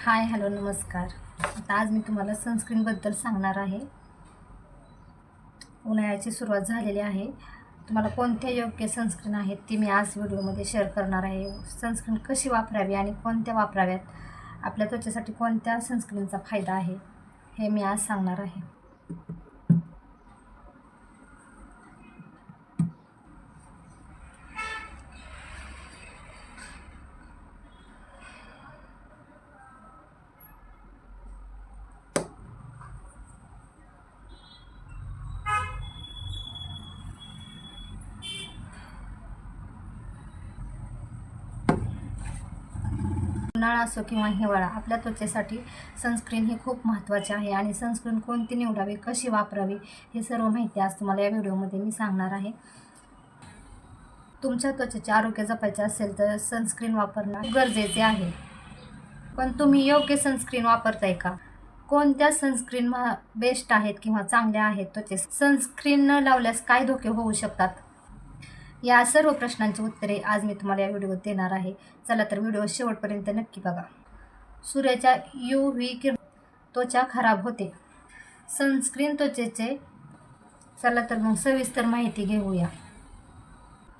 Hi hello नमस्कार. आता आज मी तुम्हाला सनस्क्रीनबद्दल सांगणार आहे. उन्हाळ्याची सुरुवात झालेली आहे. तुम्हाला कोणत्या योग्य सनस्क्रीन आहेत ती मी आज व्हिडिओमध्ये शेअर करणार आहे. सनस्क्रीन कशी वापरावी आणि कोणत्या वापराव्यात? आपल्या त्वचेसाठी कोणत्या सनस्क्रीनचा फायदा आहे? हे मी आज सांगणार आहे. उन्हाळा असो किंवा हिवाळा आपल्या त्वचेसाठी सनस्क्रीन ही खूप महत्त्वाची आहे. आणि सनस्क्रीन कोणती निवडावी कशी वापरावी हे सर्व माहिती आज तुम्हाला या व्हिडिओमध्ये मी सांगणार आहे. तुमच्या त्वचेचे आरोग्य जपायचे असेल तर सनस्क्रीन वापरणं गरजेचे आहे. पण तुम्ही योग्य सनस्क्रीन वापरताय का? कोणत्या सनस्क्रीन बेस्ट आहेत किंवा चांगल्या आहेत त्वचे सनस्क्रीन न लावल्यास काय धोके होऊ शकतात? या सर्व प्रश्नांची उत्तरे आज मी तुम्हाला या व्हिडिओत देणार आहे. चला तर व्हिडिओ शेवटपर्यंत नक्की बघा. सूर्याच्या यू व्ही किरण त्वचा खराब होते. सनस्क्रीन त्वचेचे चला तर मग सविस्तर माहिती घेऊया.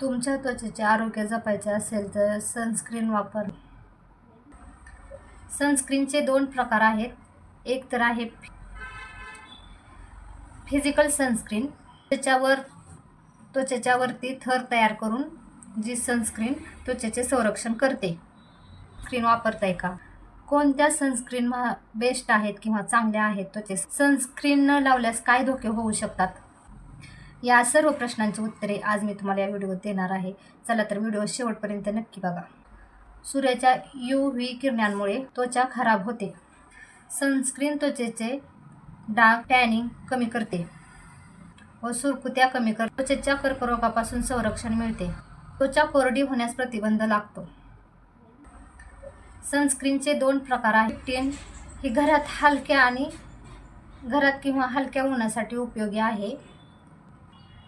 तुमच्या त्वचेचे आरोग्य जपायचे असेल तर सनस्क्रीन वापर. सनस्क्रीनचे दोन प्रकार आहेत. एक तर आहे फिजिकल सनस्क्रीन त्याच्यावर त्वचेच्यावरती थर तयार करून जी सनस्क्रीन त्वचेचे संरक्षण करते. स्क्रीन वापरताय का? कोणत्या सनस्क्रीन बेस्ट आहेत किंवा चांगल्या आहेत त्वचे सनस्क्रीन न लावल्यास काय धोके होऊ शकतात? या सर्व प्रश्नांची उत्तरे आज मी तुम्हाला या व्हिडिओत देणार आहे. चला तर व्हिडिओ शेवटपर्यंत नक्की बघा. सूर्याच्या यू व्ही किरणांमुळे त्वचा खराब होते. सनस्क्रीन त्वचेचे डाग टॅनिंग कमी करते. व सुरकुत्या कमी कर त्वचेच्या कर्करोगापासून संरक्षण मिळते. त्वचा कोरडी होण्यास प्रतिबंध लागतो. सनस्क्रीनचे दोन प्रकार आहेत. टेन ही घरात हलक्या आणि घरात किंवा हलक्या उन्हासाठी उपयोगी आहे.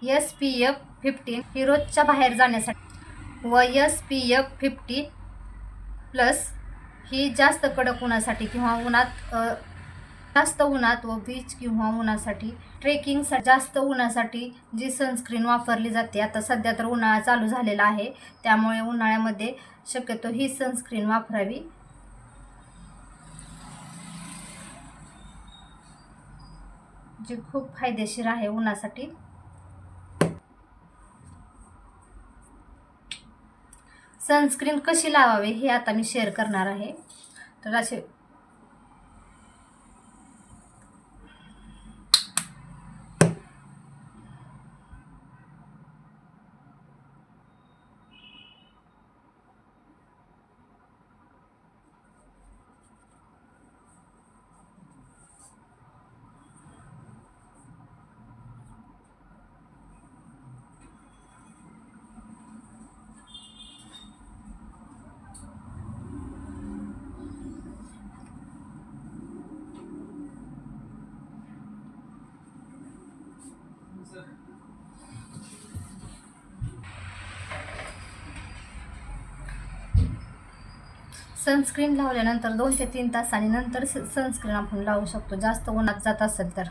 एस पी एफ फिफ्टीन ही रोजच्या बाहेर जाण्यासाठी व S P F fifty plus ही जास्त कडक उन्हासाठी किंवा उन्हात जास्त उन्हात व बीच किंवा उन्हासाठी ट्रेकिंगसाठी जास्त उन्हासाठी जी सनस्क्रीन वापरली जाते आता सध्या तर उन्हाळा चालू झालेला आहे. त्यामुळे उन्हाळ्यामध्ये शक्यतो ही सनस्क्रीन वापरावी. जी खूप फायदेशीर आहे उन्हासाठी. सनस्क्रीन कशी लावावी हे आता मी शेअर करणार आहे. तर असे सनस्क्रीन लावल्यानंतर दोन ते तीन तासांनी नंतर स- सनस्क्रीन आपण लावू शकतो. जास्त उन्हात जात असेल तर.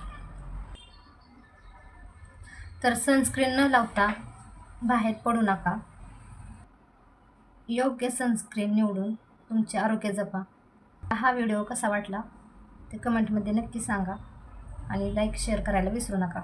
तर सनस्क्रीन न लावता बाहेर पडू नका. योग्य सनस्क्रीन निवडून तुमचे आरोग्य जपा. हा व्हिडिओ कसा वाटला ते कमेंटमध्ये नक्की सांगा आणि लाईक शेअर करायला विसरू नका.